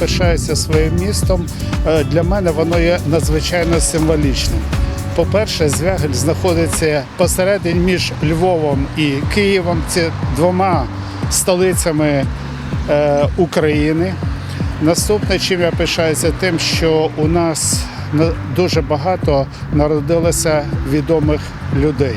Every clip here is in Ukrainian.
пишаюся своїм містом. Е, Для мене воно є надзвичайно символічним. По-перше, Звягель знаходиться посередині між Львовом і Києвом. Це двома столицями е, України. Наступне, чим я пишаюся, тим, що у нас дуже багато народилося відомих людей.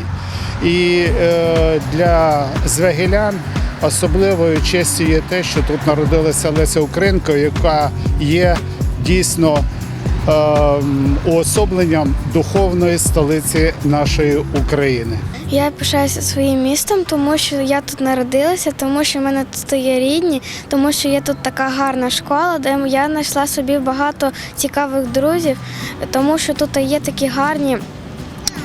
І е, для звягелян особливою честю є те, що тут народилася Леся Українка, яка є дійсно ем, уособленням духовної столиці нашої України. Я пишаюся своїм містом, тому що я тут народилася, тому що в мене тут є рідні, тому що є тут така гарна школа, де я знайшла собі багато цікавих друзів, тому що тут є такі гарні.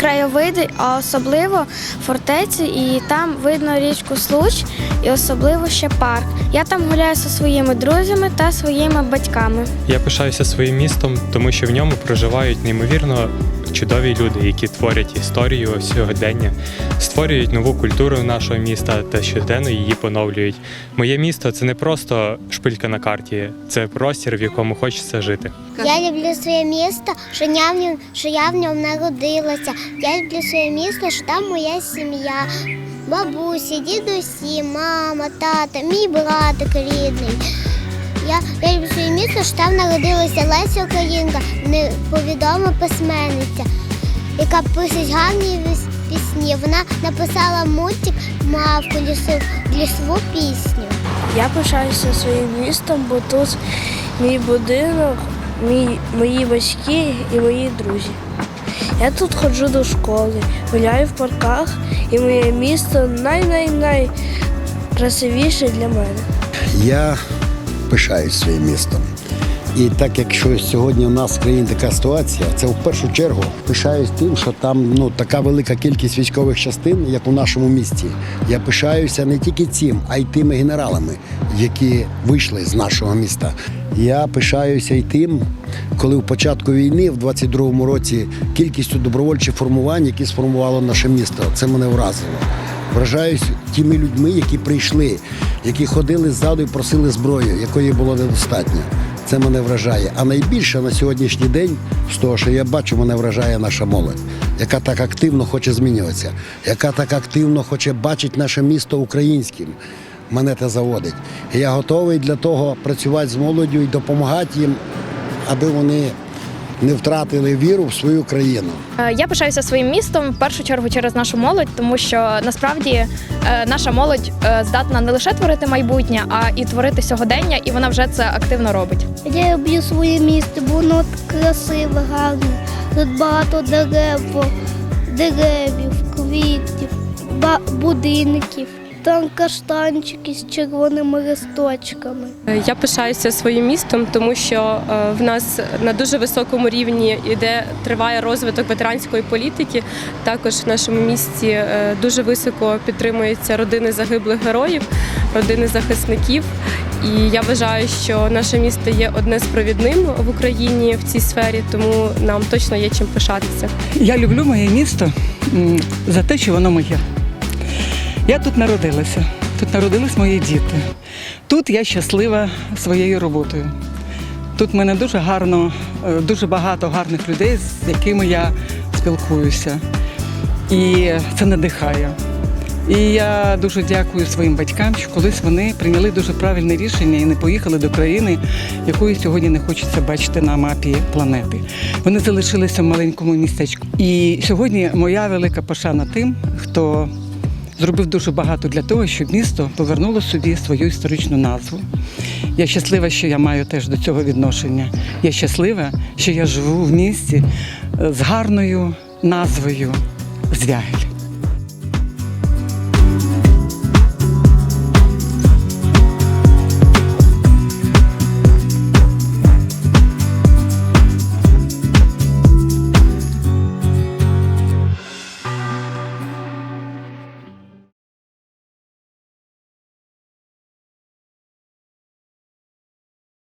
Краєвиди, а особливо фортеці, і там видно річку Случ, і особливо ще парк. Я там гуляю зі своїми друзями та своїми батьками. Я пишаюся своїм містом, тому що в ньому проживають неймовірно чудові люди, які творять історію сьогодення, створюють нову культуру нашого міста та щоденно її поновлюють. Моє місто це не просто шпилька на карті, це простір, в якому хочеться жити. Я люблю своє місто, що я в ньому, що я в ньому народилася. Я люблю своє місто, що там моя сім'я, бабусі, дідусі, мама, тата, мій братик рідний. Я, місто, що там народилася Леся Українка, неповідома письменниця, яка пише гарні пісні. Вона написала мультик Мавку лісу, лісову пісню. Я пишаюся своїм містом, бо тут мій будинок, мій, мої батьки і мої друзі. Я тут ходжу до школи, гуляю в парках, і моє місто най-най-най красивіше для мене. Я пишаюсь своїм містом. І так якщо сьогодні у нас в країні така ситуація, це в першу чергу пишаюсь тим, що там ну така велика кількість військових частин, як у нашому місті. Я пишаюся не тільки цим, а й тими генералами, які вийшли з нашого міста. Я пишаюся й тим, коли в початку війни, в 22-му році, кількістю добровольчих формувань, які сформувало наше місто, це мене вразило. Вражаюсь тими людьми, які прийшли, які ходили ззаду і просили зброю, якої було недостатньо. Це мене вражає. А найбільше на сьогоднішній день, з того, що я бачу, мене вражає наша молодь, яка так активно хоче змінюватися, яка так активно хоче бачити наше місто українським. Мене це заводить. І я готовий для того працювати з молоддю і допомагати їм, аби вони не втратили віру в свою країну. Е, Я пишаюся своїм містом в першу чергу через нашу молодь, тому що насправді е, наша молодь е, здатна не лише творити майбутнє, а і творити сьогодення, і вона вже це активно робить. Я люблю своє місто, бо воно красиве, гарне. Тут багато дерев, деревів, квітів, будинків. Там каштанчики з червоними листочками. Я пишаюся своїм містом, тому що е, в нас на дуже високому рівні іде триває розвиток ветеранської політики. Також в нашому місті е, дуже високо підтримуються родини загиблих героїв, родини захисників. І я вважаю, що наше місто є одне з провідним в Україні в цій сфері, тому нам точно є чим пишатися. Я люблю моє місто за те, що воно моє. Я тут народилася, тут народились мої діти. Тут я щаслива своєю роботою. Тут в мене дуже гарно, е, дуже багато гарних людей, з якими я спілкуюся. І це надихає. І я дуже дякую своїм батькам, що колись вони прийняли дуже правильне рішення і не поїхали до країни, якої сьогодні не хочеться бачити на мапі планети. Вони залишилися в маленькому містечку. І сьогодні моя велика пошана тим, хто зробив дуже багато для того, щоб місто повернуло собі свою історичну назву. Я щаслива, що я маю теж до цього відношення. Я щаслива, що я живу в місті е, з гарною назвою Звягель.